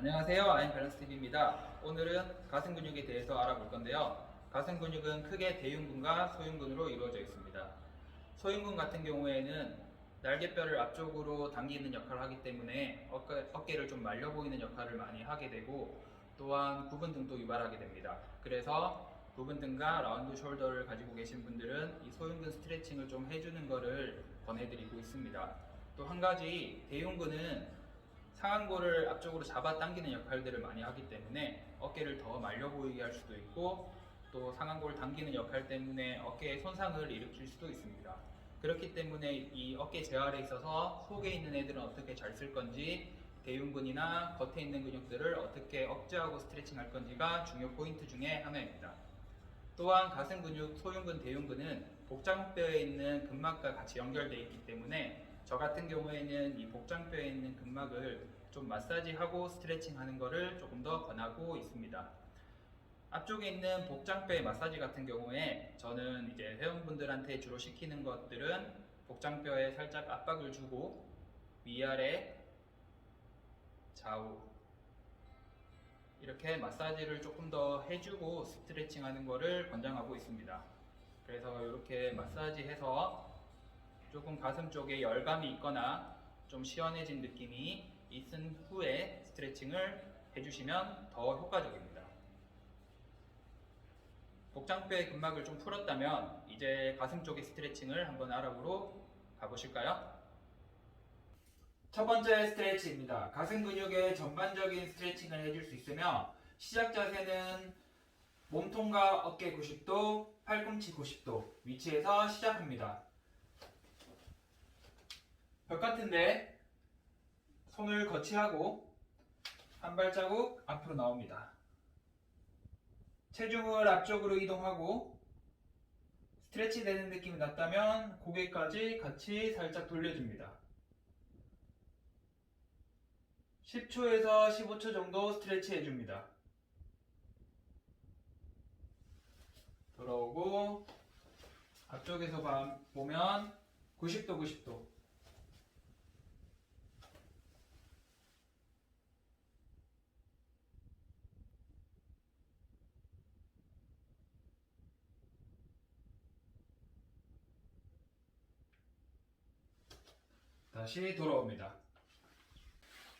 안녕하세요. 아임 밸런스 TV입니다. 오늘은 가슴 근육에 대해서 알아볼 건데요. 가슴 근육은 크게 대흉근과 소흉근으로 이루어져 있습니다. 소흉근 같은 경우에는 날개뼈를 앞쪽으로 당기는 역할을 하기 때문에 어깨, 어깨를 좀 말려 보이는 역할을 많이 하게 되고 또한 구분 등도 유발하게 됩니다. 그래서 구분 등과 라운드 숄더를 가지고 계신 분들은 이 소흉근 스트레칭을 좀 해주는 것을 권해드리고 있습니다. 또 한 가지 대흉근은 상완골을 앞쪽으로 잡아 당기는 역할들을 많이 하기 때문에 어깨를 더 말려 보이게 할 수도 있고 또 상완골을 당기는 역할 때문에 어깨에 손상을 일으킬 수도 있습니다. 그렇기 때문에 이 어깨 재활에 있어서 속에 있는 애들은 어떻게 잘 쓸 건지 대흉근이나 겉에 있는 근육들을 어떻게 억제하고 스트레칭 할 건지가 중요 포인트 중에 하나입니다. 또한 가슴 근육, 소흉근, 대흉근은 복장뼈에 있는 근막과 같이 연결되어 있기 때문에 저 같은 경우에는 이 복장뼈에 있는 근막을 좀 마사지하고 스트레칭 하는 것을 조금 더 권하고 있습니다. 앞쪽에 있는 복장뼈의 마사지 같은 경우에 저는 이제 회원분들한테 주로 시키는 것들은 복장뼈에 살짝 압박을 주고 위아래 좌우 이렇게 마사지를 조금 더 해주고 스트레칭 하는 것을 권장하고 있습니다. 그래서 이렇게 마사지해서 조금 가슴 쪽에 열감이 있거나 좀 시원해진 느낌이 있은 후에 스트레칭을 해주시면 더 효과적입니다. 복장뼈의 근막을 좀 풀었다면 이제 가슴 쪽의 스트레칭을 한번 알아보러 가보실까요? 첫 번째 스트레치입니다. 가슴 근육의 전반적인 스트레칭을 해줄 수 있으며 시작 자세는 몸통과 어깨 90도, 팔꿈치 90도 위치에서 시작합니다. 벽 같은데 손을 거치하고 한 발자국 앞으로 나옵니다. 체중을 앞쪽으로 이동하고 스트레치 되는 느낌이 났다면 고개까지 같이 살짝 돌려줍니다. 10초에서 15초 정도 스트레치 해줍니다. 돌아오고 앞쪽에서 봐- 보면 90도 90도 다시 돌아옵니다.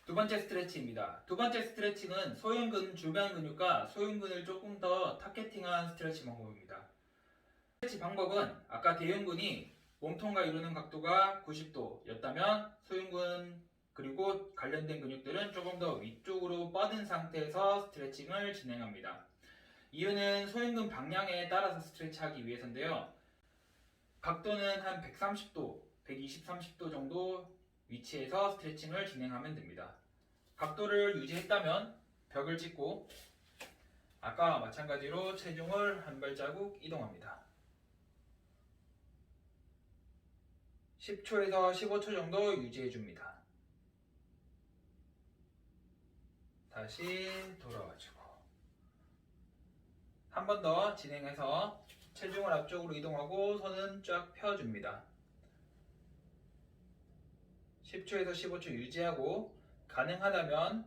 두 번째 스트레치입니다. 두 번째 스트레칭은 소흉근 주변 근육과 소흉근을 조금 더 타겟팅한 스트레치 방법입니다. 스트레치 방법은 아까 대흉근이 몸통과 이루는 각도가 90도였다면 소흉근 그리고 관련된 근육들은 조금 더 위쪽으로 뻗은 상태에서 스트레칭을 진행합니다. 이유는 소흉근 방향에 따라서 스트레치하기 위해서인데요. 각도는 한 130도, 120, 30도 정도 위치에서 스트레칭을 진행하면 됩니다. 각도를 유지했다면 벽을 찍고 아까와 마찬가지로 체중을 한 발자국 이동합니다. 10초에서 15초 정도 유지해 줍니다. 다시 돌아와 주고 한 번 더 진행해서 체중을 앞쪽으로 이동하고 손은 쫙 펴줍니다. 10초에서 15초 유지하고 가능하다면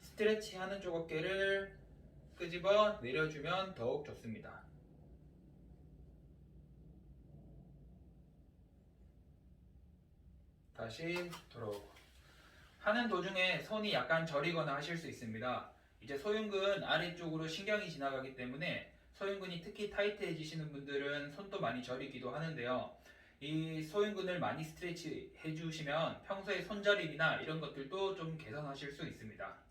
스트레치 하는 쪽 어깨를 끄집어 내려주면 더욱 좋습니다. 다시 돌아오고 하는 도중에 손이 약간 저리거나 하실 수 있습니다. 이제 소흉근 아래쪽으로 신경이 지나가기 때문에 소흉근이 특히 타이트해지시는 분들은 손도 많이 저리기도 하는데요. 이 소흉근을 많이 스트레치 해주시면 평소에 손저림이나 이런 것들도 좀 개선하실 수 있습니다.